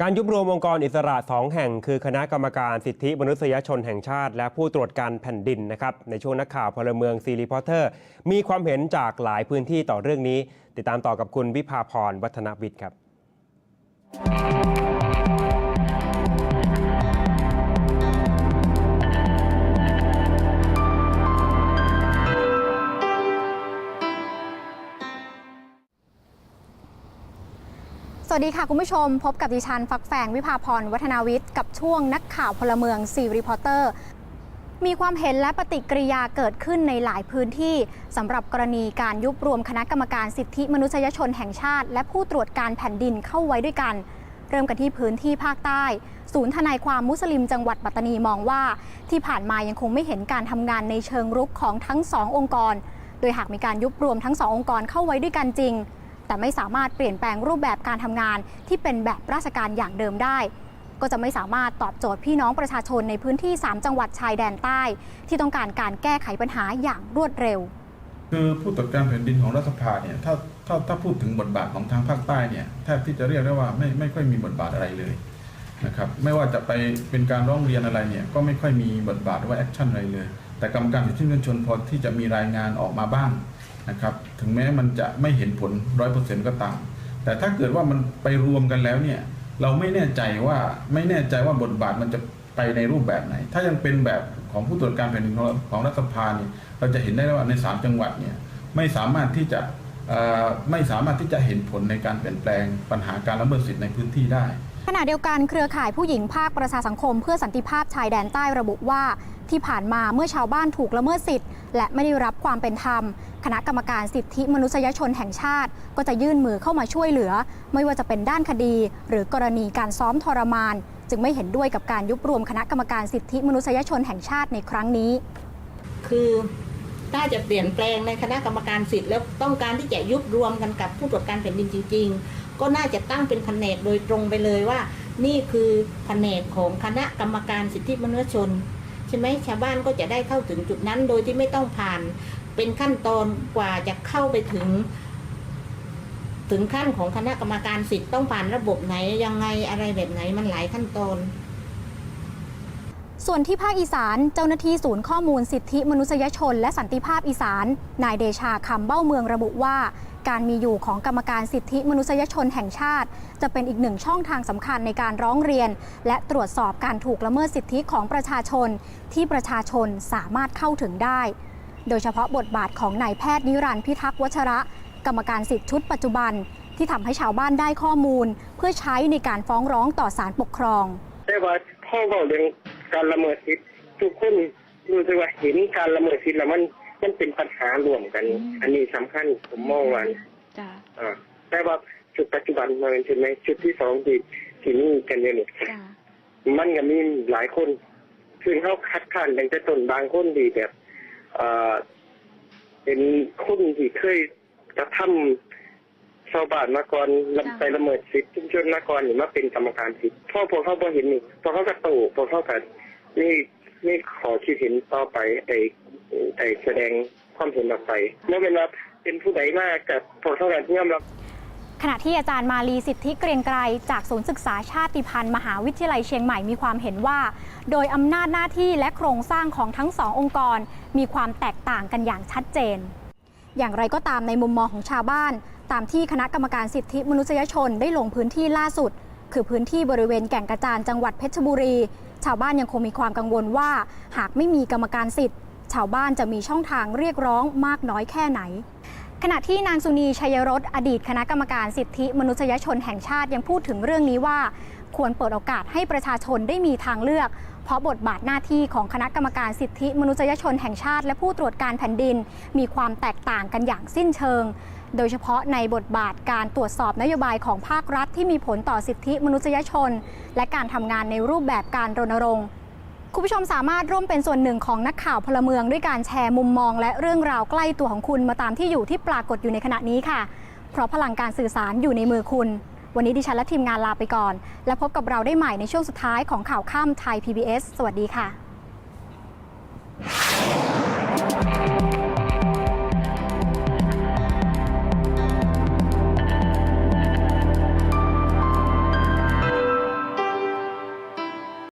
การยุบรวมองค์กรอิสระสองแห่ง คือคณะกรรมการสิทธิมนุษยชนแห่งชาติ และผู้ตรวจการแผ่นดินนะครับในช่วงนักข่าวพลเมืองซีรีพอเตอร์ มีความเห็นจากหลายพื้นที่ต่อเรื่องนี้ ติดตามต่อกับคุณวิภาพรวัฒนวิทย์ครับ สวัสดีค่ะ คุณผู้ชมพบกับดิฉันฟักแฟงวิภาพรวัฒนาวิทย์กับช่วงนักข่าวพลเมืองซีรีพอร์เตอร์ มีความเห็นและปฏิกิริยาเกิดขึ้นในหลายพื้นที่สำหรับกรณีการยุบรวมคณะกรรมการสิทธิมนุษยชนแห่งชาติ และผู้ตรวจการแผ่นดินเข้าไว้ด้วยกัน เริ่มกันที่พื้นที่ภาคใต้ ศูนย์ทนายความมุสลิมจังหวัดปัตตานีมองว่า ที่ผ่านมายังคงไม่เห็นการทำงานในเชิงรุกของทั้งสององค์กร โดยหากมีการยุบรวมทั้งสององค์กรเข้าไว้ด้วยกันจริง แต่ไม่สามารถเปลี่ยนแปลงรูปแบบการทำงานที่เป็นแบบราชการอย่างเดิมได้ ก็จะไม่สามารถตอบโจทย์พี่น้องประชาชนในพื้นที่ 3 จังหวัดชายแดนใต้ ที่ต้องการการแก้ไขปัญหาอย่างรวดเร็ว คือผู้ตรวจการแผ่นดินของรัฐสภาเนี่ยถ้าถ้าถ้าพูดถึงบทบาทของทางภาคใต้เนี่ยแทบที่จะเรียกได้ว่าไม่ไม่ค่อยมีบทบาทอะไรเลยนะครับไม่ว่าจะไปเป็นการร้องเรียนอะไรเนี่ยก็ไม่ค่อยมีบทบาทหรือว่าแอคชั่นอะไรเลย แต่กรรมการสิทธิมนุษยชนพอที่จะมีรายงานออกมาบ้าง นะครับถึงแม้มันจะไม่เห็นผลร้อยเปอร์เซ็นต์ก็ตาม แต่ถ้าเกิดว่ามันไปรวมกันแล้วเนี่ยเราไม่แน่ใจว่าไม่แน่ใจว่าบทบาทมันจะไปในรูปแบบไหน ถ้ายังเป็นแบบของผู้ตรวจการแผ่นดินของรัฐสภาเนี่ยเราจะเห็นได้ว่าในสามจังหวัดเนี่ยไม่สามารถที่จะ ไม่สามารถที่จะเห็นผลในการเปลี่ยนแปลงปัญหาการละเมิดสิทธิในพื้นที่ได้ขณะเดียวกันเครือข่ายผู้หญิงภาคประชาสังคมเพื่อสันติภาพชายแดนใต้ระบุว่า ที่ผ่านมาเมื่อชาวบ้านถูกละเมิดสิทธิ์ และไม่ได้รับความเป็นธรรม คณะกรรมการสิทธิมนุษยชนแห่งชาติ ก็จะยื่นมือเข้ามาช่วยเหลือ ไม่ว่าจะเป็นด้านคดี หรือกรณีการซ้อมทรมาน จึงไม่เห็นด้วยกับการยุบรวมคณะกรรมการสิทธิมนุษยชนแห่งชาติในครั้งนี้ คือ ถ้าจะเปลี่ยนแปลงในคณะกรรมการสิทธิ์แล้วต้องการที่จะยุบรวมกันกับผู้ตรวจการแผ่นดินจริง ๆ ก็น่าจะตั้งเป็นแผนกโดยตรงไปเลยว่า นี่คือแผนกของคณะกรรมการสิทธิมนุษยชนใช่ไหมชาวบ้านก็จะได้เข้าถึงจุดนั้น โดยที่ไม่ต้องผ่านเป็นขั้นตอนกว่าจะเข้าไปถึง ถึงขั้นของคณะกรรมการสิทธิ์ต้องผ่านระบบไหนยังไงอะไรแบบไหนมันหลายขั้นตอน ส่วนที่ภาคอีสานเจ้าหน้าที่ศูนย์ข้อมูลสิทธิมนุษยชน และสันติภาพอีสาน นายเดชาคำเบ้าเมืองระบุว่า การมีอยู่ของกรรมการสิทธิมนุษยชนแห่งชาติ จะเป็นอีกหนึ่งช่องทางสำคัญในการร้องเรียน และตรวจสอบการถูกละเมิดสิทธิของประชาชน ที่ประชาชนสามารถเข้าถึงได้ โดยเฉพาะบทบาทของนายแพทย์นิรันดร์พิทักษ์วัชระ กรรมการสิทธิชุดปัจจุบัน ที่ทำให้ชาวบ้านได้ข้อมูล เพื่อใช้ในการฟ้องร้องต่อศาลปกครองแต่ว่าพ่อบอกเรื่อง การละเมิดสิทธิ์ทุกคนรู้สึกว่าเห็นการละเมิดสิทธิ์แล้วมันมันเป็นปัญหารวมกัน อันนี้สำคัญผมมองว่าจ้าอ่าแต่ว่าชุดปัจจุบันมันใช่ไหมชุดที่สองที่ที่นี่กันเนี่ยนี่จ้ามันก็มีหลายคนซึ่งเขาคัดค้านตั้งแต่ต้นบางคนดีแบบเอ่อเป็นคนที่เคยกระทำ ชาวบ้านมาก่อนละไปละเมิดสิทธิชุมชนมาก่อนนี่มาเป็นกรรมการสิทธิ์พ่อพอเขาพอเห็นนี่พอเขากระโตพอเขากันนี่นี่ขอคิดเห็นต่อไปไอ้ไอ้แสดงความเห็นออกไปเมื่อเป็นว่าเป็นผู้ใดมากกับพอเขากันยอมรับขณะที่อาจารย์มาลีสิทธิเกรียงไกรจากศูนย์ศึกษาชาติพันธุ์มหาวิทยาลัยเชียงใหม่มีความเห็นว่า โดยอำนาจหน้าที่และโครงสร้างของทั้งสององค์กร มีความแตกต่างกันอย่างชัดเจน อย่างไรก็ตามในมุมมองของชาวบ้าน ตามที่คณะกรรมการสิทธิมนุษยชนได้ลงพื้นที่ล่าสุด คือพื้นที่บริเวณแก่งกระจานจังหวัดเพชรบุรี ชาวบ้านยังคงมีความกังวลว่า หากไม่มีกรรมการสิทธิ์ ชาวบ้านจะมีช่องทางเรียกร้องมากน้อยแค่ไหนขณะที่นางสุนีชัยรสอดีตคณะกรรมการสิทธิมนุษยชนแห่งชาติยังพูดถึงเรื่องนี้ว่า ควรเปิดโอกาสให้ประชาชนได้มีทางเลือก เพราะบทบาทหน้าที่ของคณะกรรมการสิทธิมนุษยชนแห่งชาติ และผู้ตรวจการแผ่นดิน มีความแตกต่างกันอย่างสิ้นเชิง โดยเฉพาะในบทบาทการตรวจสอบนโยบายของภาครัฐที่มีผลต่อสิทธิมนุษยชน และการทำงานในรูปแบบการรณรงค์คุณผู้ชมสามารถร่วมเป็นส่วนหนึ่งของนักข่าวพลเมืองด้วยการแชร์มุมมอง และเรื่องราวใกล้ตัวของคุณมาตามที่อยู่ที่ปรากฏอยู่ในขณะนี้ค่ะ เพราะพลังการสื่อสารอยู่ในมือคุณ วันนี้ดิฉันและทีมงานลาไปก่อน และพบกับเราได้ใหม่ในช่วงสุดท้ายของข่าวค่ำไทย PBS สวัสดีค่ะ